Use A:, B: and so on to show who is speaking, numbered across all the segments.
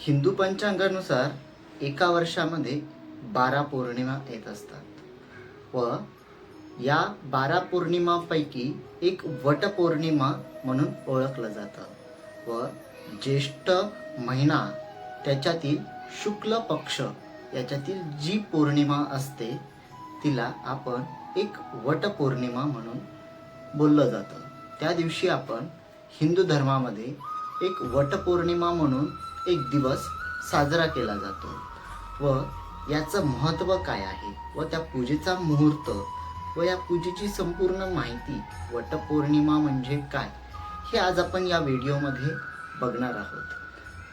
A: हिंदू पंचांगानुसार एका वर्षामध्ये बारा पौर्णिमा येत असतात व या बारा पौर्णिमापैकी एक वटपौर्णिमा म्हणून ओळखलं जातं व ज्येष्ठ महिना त्याच्यातील शुक्ल पक्ष याच्यातील जी पौर्णिमा असते तिला आपण एक वटपौर्णिमा म्हणून बोललं जातं. त्या दिवशी आपण हिंदू धर्मामध्ये एक वटपौर्णिमा म्हणून एक दिवस साजरा केला जातो. व याचं महत्त्व काय आहे? व त्या पूजेचा मुहूर्त व या पूजेची संपूर्ण माहिती वटपौर्णिमा म्हणजे काय? हे आज आपण या व्हिडिओमध्ये बघणार आहोत.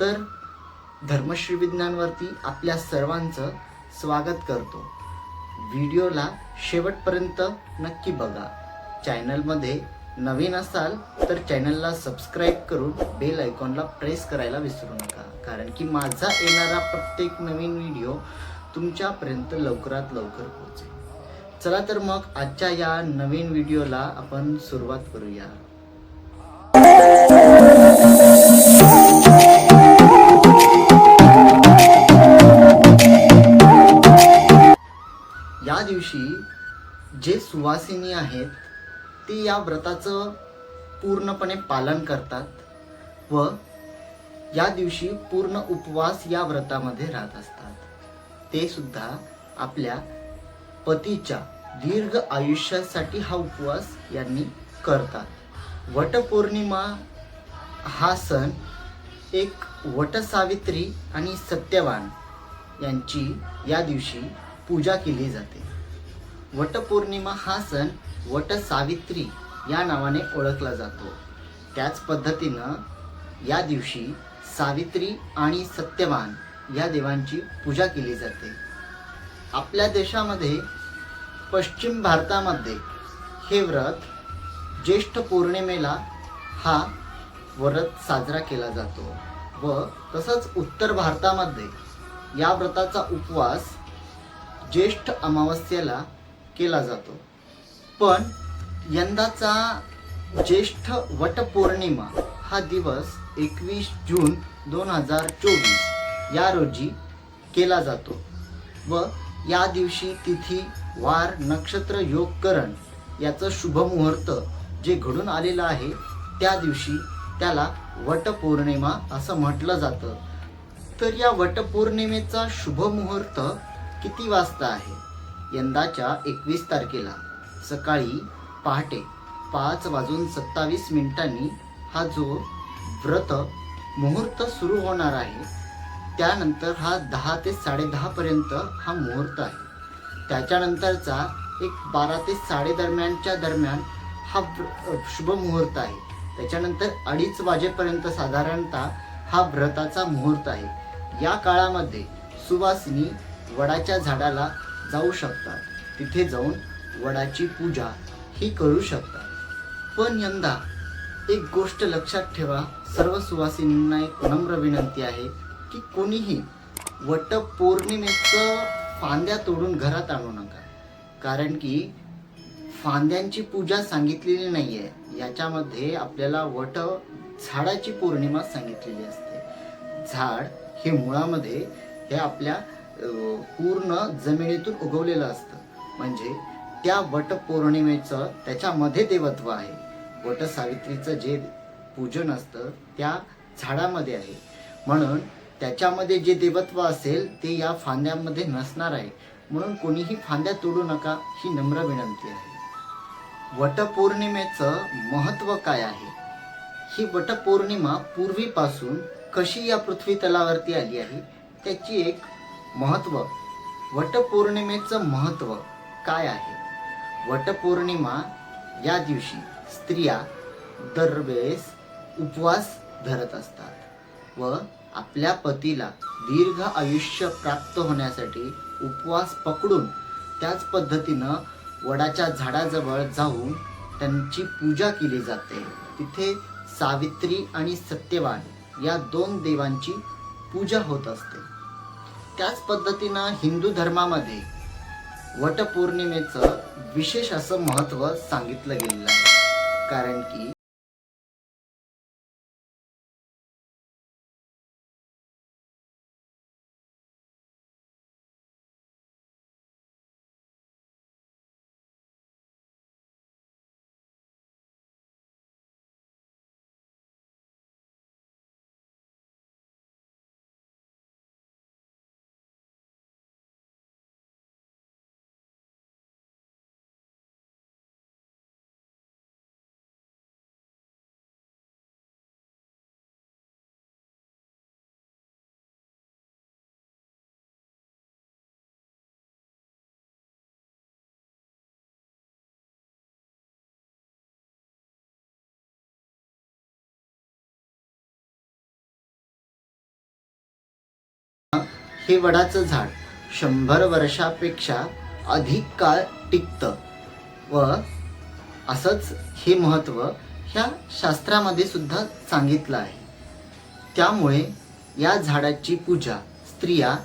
A: तर धर्मश्री विज्ञानवरती आपल्या सर्वांचं स्वागत करतो. व्हिडिओला शेवटपर्यंत नक्की बघा. चॅनलमध्ये नवीन असाल तर चॅनलला सबस्क्राईब करून बेल आयकॉनला प्रेस करायला विसरू नका. कारण की माझा येणारा प्रत्येक नवीन व्हिडिओ तुमच्यापर्यंत लवकरात लवकर पोहोचेल. चला तर मग आजच्या या नवीन व्हिडिओला आपण सुरुवात करूया. या दिवशी जे सुवासिनी आहेत ती या व्रताचं पूर्णपणे पालन करतात व या दिवशी पूर्ण उपवास या व्रतामध्ये राहत असतात. ते सुद्धा आपल्या पतीच्या दीर्घ आयुष्यासाठी हा उपवास यांनी करतात. वटपौर्णिमा हा सण एक वटसावित्री आणि सत्यवान यांची या दिवशी पूजा केली जाते. वटपौर्णिमा हा सण वट सावित्री या नावाने ओळखला जातो. त्याच पद्धतीनं या दिवशी सावित्री आणि सत्यवान या देवांची पूजा केली जाते. आपल्या देशामध्ये पश्चिम भारतामध्ये हे व्रत ज्येष्ठ पौर्णिमेला हा व्रत साजरा केला जातो व तसंच उत्तर भारतामध्ये या व्रताचा उपवास ज्येष्ठ अमावस्येला केला जातो. पण यंदाचा ज्येष्ठ वटपौर्णिमा हा दिवस एकवीस जून दोन हजार चोवीस या रोजी केला जातो व या दिवशी तिथी वार नक्षत्र योगकरण याचं शुभमुहूर्त जे घडून आलेलं आहे त्या दिवशी त्याला वटपौर्णिमा असं म्हटलं जातं. तर या वटपौर्णिमेचा शुभमुहूर्त किती वाजता आहे? यंदाच्या एकवीस तारखेला सकाळी पहाटे पाच वाजून सत्तावीस मिनिटांनी हा जो व्रत मुहूर्त सुरू होणार आहे त्यानंतर हा दहा ते साडेदहापर्यंत हा मुहूर्त आहे. त्याच्यानंतरचा एक बारा ते साडे दरम्यानच्या दरम्यान हा शुभ मुहूर्त आहे. त्याच्यानंतर अडीच वाजेपर्यंत साधारणतः हा व्रताचा मुहूर्त आहे. या काळामध्ये सुवासिनी वडाच्या झाडाला जाऊ शकतात. तिथे जाऊन वडाची पूजा ही करू शकतात. पण यंदा एक गोष्ट लक्षात ठेवा. सर्व सुवासिनींना एक नम्र विनंती आहे की कोणीही वट पौर्णिमेचं फांद्या तोडून घरात आणू नका. कारण की फांद्यांची पूजा सांगितलेली नाही आहे याच्यामध्ये आपल्याला वट झाडाची पौर्णिमा सांगितलेली असते. झाड हे मुळामध्ये हे आपल्या पूर्ण जमिनीतून उगवलेलं असतं. म्हणजे त्या वट पौर्णिमेचं त्याच्यामध्ये देवत्व आहे. वट सावित्रीचं जे पूजन असतं त्या झाडामध्ये आहे. म्हणून त्याच्यामध्ये जे देवत्व असेल ते या फांद्यामध्ये नसणार आहे. म्हणून कोणीही फांद्या तोडू नका ही नम्र विनंती आहे. वटपौर्णिमेचं महत्त्व काय आहे? ही वटपौर्णिमा पूर्वीपासून कशी या पृथ्वी तलावरती आली आहे? त्याची एक महत्त्व वटपौर्णिमेचं महत्त्व काय आहे? वटपौर्णिमा या दिवशी स्त्रिया दरवेळेस उपवास धरत असतात व आपल्या पतीला दीर्घ आयुष्य प्राप्त होण्यासाठी उपवास पकडून त्याच पद्धतीनं वडाच्या झाडाजवळ जाऊन त्यांची पूजा केली जाते. तिथे सावित्री आणि सत्यवान या दोन देवांची पूजा होत असते. त्याच पद्धतीनं हिंदू धर्मामध्ये वटपौर्णिमेचं विशेष असं महत्त्व सांगितलं गेलेलं आहे. कारण की हे वडाचं झाड शंभर वर्षापेक्षा अधिक काळ टिकतं. व असंच हे महत्त्व ह्या शास्त्रामध्ये सुद्धा सांगितलं आहे. त्यामुळे या झाडाची पूजा स्त्रिया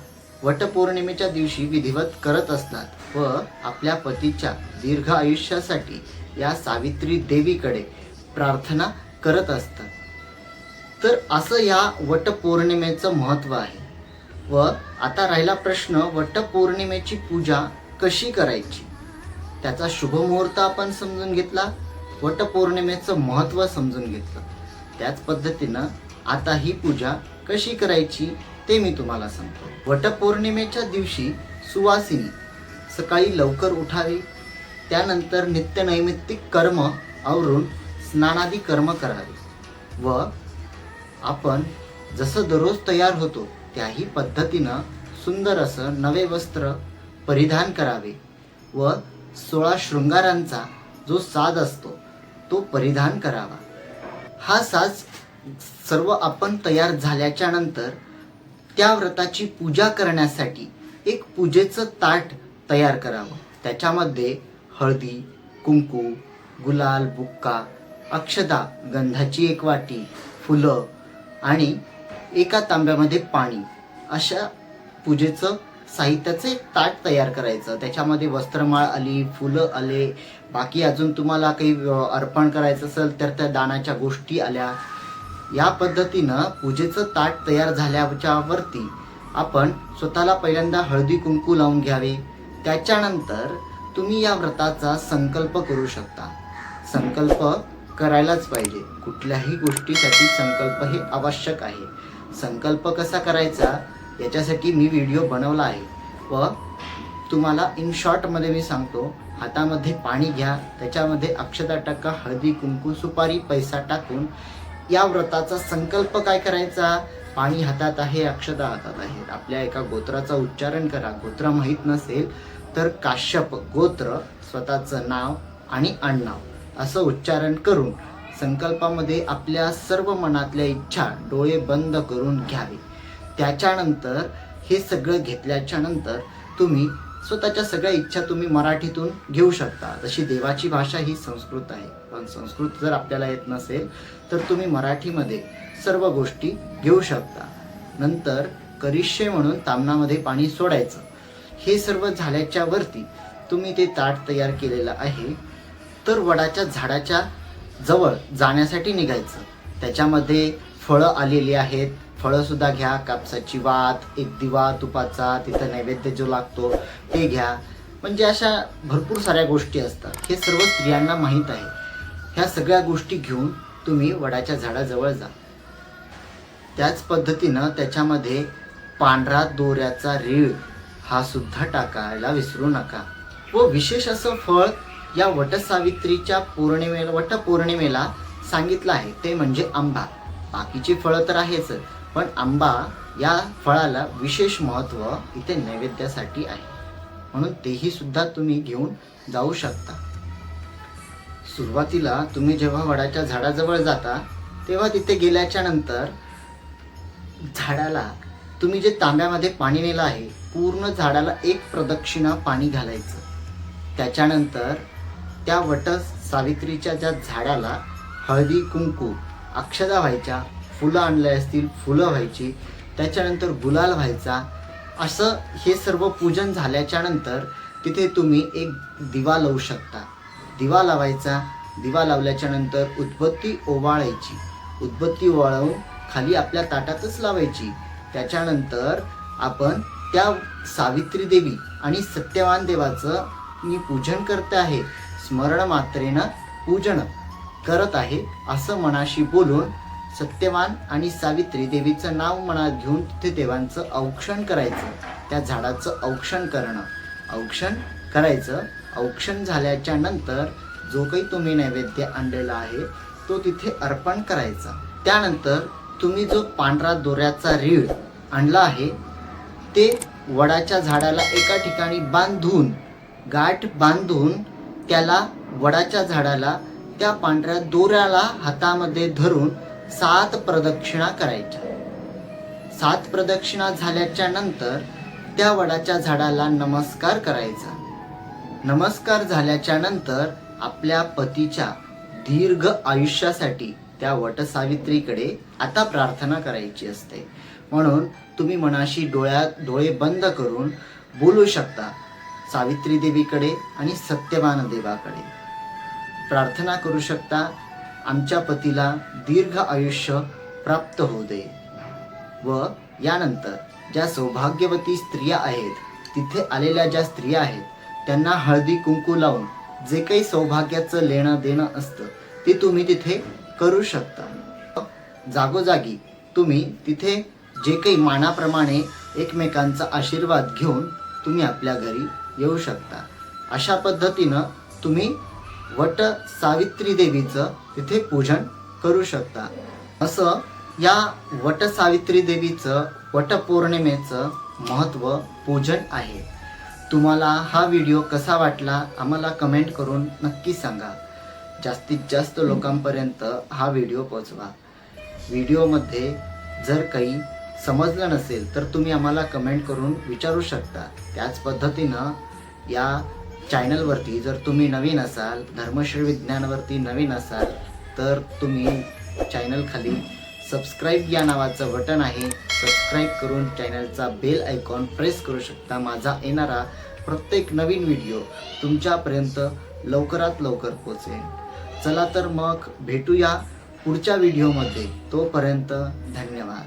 A: वटपौर्णिमेच्या दिवशी विधिवत करत असतात व आपल्या पतीच्या दीर्घ आयुष्यासाठी या सावित्री देवीकडे प्रार्थना करत असतात. तर असं या वटपौर्णिमेचं महत्त्व आहे. व आता राहिला प्रश्न वटपौर्णिमेची पूजा कशी करायची? त्याचा शुभमुहूर्त आपण समजून घेतला वटपौर्णिमेचं महत्त्व समजून घेतलं. त्याच पद्धतीनं आता ही पूजा कशी करायची ते मी तुम्हाला सांगतो. वटपौर्णिमेच्या दिवशी सुवासिनी सकाळी लवकर उठावी त्यानंतर नित्यनैमित्तिक कर्म आवरून स्नानादी कर्म करावे. व आपण जसं दररोज तयार होतो त्याही पद्धतीनं सुंदर असं नवे वस्त्र परिधान करावे व सोळा शृंगारांचा जो साज असतो तो परिधान करावा. हा साज सर्व आपण तयार झाल्याच्यानंतर त्या व्रताची पूजा करण्यासाठी एक पूजेचं ताट तयार करावं. त्याच्यामध्ये हळदी कुंकू गुलाल बुक्का अक्षदा गंधाची एक वाटी फुलं आणि एका तांब्यामध्ये पाणी. अशा पूजेचं साहित्याचं एक ताट तयार करायचं. त्याच्यामध्ये वस्त्रमाळ आली फुलं आले. बाकी अजून तुम्हाला काही अर्पण करायचं असेल तर त्या दानाच्या गोष्टी आल्या. या पद्धतीनं पूजेचं ताट तयार झाल्याच्या वरती आपण स्वतःला पहिल्यांदा हळदी कुंकू लावून घ्यावे. त्याच्यानंतर तुम्ही या व्रताचा संकल्प करू शकता. संकल्प करायलाच पाहिजे. कुठल्याही गोष्टीसाठी संकल्प हे आवश्यक आहे. संकल्प कसा करायचा याच्यासाठी मी व्हिडिओ बनवला आहे. व तुम्हाला इन शॉर्टमध्ये मी सांगतो हातामध्ये पाणी घ्या त्याच्यामध्ये अक्षता टक्का हळदी कुंकू सुपारी पैसा टाकून या व्रताचा संकल्प काय करायचा? पाणी हातात आहे अक्षता हातात आहेत आपल्या एका गोत्राचा उच्चारण करा. गोत्र माहीत नसेल तर काश्यप गोत्र स्वतःचं नाव आणि आडनाव असं उच्चारण करून संकल्पामध्ये आपल्या सर्व मनातल्या इच्छा डोळे बंद करून घ्यावे. त्याच्यानंतर हे सगळं घेतल्याच्या नंतर तुम्ही स्वतःच्या सगळ्या इच्छा तुम्ही मराठीतून घेऊ शकता. जशी देवाची भाषा ही संस्कृत आहे. पण संस्कृत जर आपल्याला येत नसेल तर तुम्ही मराठीमध्ये सर्व गोष्टी घेऊ शकता. नंतर करिष्य म्हणून तामणामध्ये पाणी सोडायचं. हे सर्व झाल्याच्या वरती तुम्ही ते ताट तयार केलेलं आहे. तर वडाच्या झाडाच्या जवळ जाण्यासाठी निघायचं. त्याच्यामध्ये फळं आलेली आहेत. फळं सुद्धा घ्या. कापसाची वात एक दिवा तुपाचा तिथं नैवेद्य जो लागतो ते घ्या. म्हणजे अशा भरपूर साऱ्या गोष्टी असतात. हे सर्व स्त्रियांना माहीत आहे. ह्या सगळ्या गोष्टी घेऊन तुम्ही वडाच्या झाडाजवळ जा. त्याच पद्धतीनं त्याच्यामध्ये पांढरा दोऱ्याचा रीळ हा सुद्धा टाकायला विसरू नका. व विशेष असं फळ या वटसावित्रीच्या पौर्णिमेला वटपौर्णिमेला सांगितलं आहे ते म्हणजे आंबा. बाकीची फळं तर आहेच पण आंबा या फळाला विशेष महत्त्व इथे नैवेद्यासाठी आहे. म्हणून तेही सुद्धा तुम्ही घेऊन जाऊ शकता. सुरुवातीला तुम्ही जेव्हा वडाच्या झाडाजवळ जाता तेव्हा तिथे गेल्याच्यानंतर झाडाला तुम्ही जे तांब्यामध्ये पाणी नेलं आहे पूर्ण झाडाला एक प्रदक्षिणा पाणी घालायचं. त्याच्यानंतर त्या वट सावित्रीच्या ज्या झाडाला हळदी कुंकू अक्षदा व्हायच्या फुलं आणले असतील फुलं व्हायची त्याच्यानंतर गुलाल व्हायचा असं हे सर्व पूजन झाल्याच्यानंतर तिथे तुम्ही एक दिवा लावू शकता. दिवा लावायचा दिवा लावल्याच्या नंतर उदबत्ती ओवाळायची. उदबत्ती ओवाळून खाली आपल्या ताटातच लावायची. त्याच्यानंतर आपण त्या सावित्री देवी आणि सत्यवान देवाचं मी पूजन करते आहे. स्मरण मात्रेनं पूजन करत आहे असं मनाशी बोलून सत्यवान आणि सावित्री देवीचं नाव मनात घेऊन तिथे देवांचं औक्षण करायचं. त्या झाडाचं औक्षण करणं. औक्षण करायचं. औक्षण झाल्याच्यानंतर जो काही तुम्ही नैवेद्य आणलेला आहे तो तिथे अर्पण करायचा. त्यानंतर तुम्ही जो पांढरा दोऱ्याचा रीळ आणला आहे ते वडाच्या झाडाला एका ठिकाणी बांधून गाठ बांधून त्याला वडाच्या झाडाला त्या पांढऱ्या दोऱ्याला हातामध्ये धरून सात प्रदक्षिणा करायच्या. सात प्रदक्षिणा झाल्याच्यानंतर त्या वडाच्या झाडाला नमस्कार करायचा. नमस्कार झाल्याच्यानंतर आपल्या पतीच्या दीर्घ आयुष्यासाठी त्या वटसावित्रीकडे आता प्रार्थना करायची असते. म्हणून तुम्ही मनाशी डोळ्यात डोळे बंद करून बोलू शकता. सावित्री देवीकडे आणि सत्यवान देवाकडे प्रार्थना करू शकता आमच्या पतीला दीर्घ आयुष्य प्राप्त होऊ दे. व यानंतर ज्या सौभाग्यवती स्त्रिया आहेत तिथे आलेल्या ज्या स्त्रिया आहेत त्यांना हळदी कुंकू लावून जे काही सौभाग्याचं लेणं देणं असतं ते तुम्ही तिथे करू शकता. जागोजागी तुम्ही तिथे जे काही मानाप्रमाणे एकमेकांचा आशीर्वाद घेऊन तुम्ही आपल्या घरी येऊ शकता. अशा पद्धतीनं तुम्ही वट सावित्री देवीचं तिथे पूजन करू शकता. असं या वट सावित्री देवीचं वटपौर्णिमेचं महत्त्व पूजन आहे. तुम्हाला हा व्हिडिओ कसा वाटला आम्हाला कमेंट करून नक्की सांगा. जास्तीत जास्त लोकांपर्यंत हा व्हिडिओ पोचवा व्हिडिओमध्ये जर काही समजलं नसेल तर तुम्ही आम्हाला कमेंट करून विचारू शकता. त्याच पद्धतीनं या चॅनलवरती जर तुम्ही नवीन असाल धर्मश्री विज्ञानवरती नवीन असाल तर तुम्ही चॅनलखाली सबस्क्राईब या नावाचं बटन आहे. सबस्क्राईब करून चॅनलचा बेल आयकॉन प्रेस करू शकता. माझा येणारा प्रत्येक नवीन व्हिडिओ तुमच्यापर्यंत लवकरात लवकर पोचेल चला तर मग भेटूया पुढच्या व्हिडिओमध्ये तोपर्यंत धन्यवाद.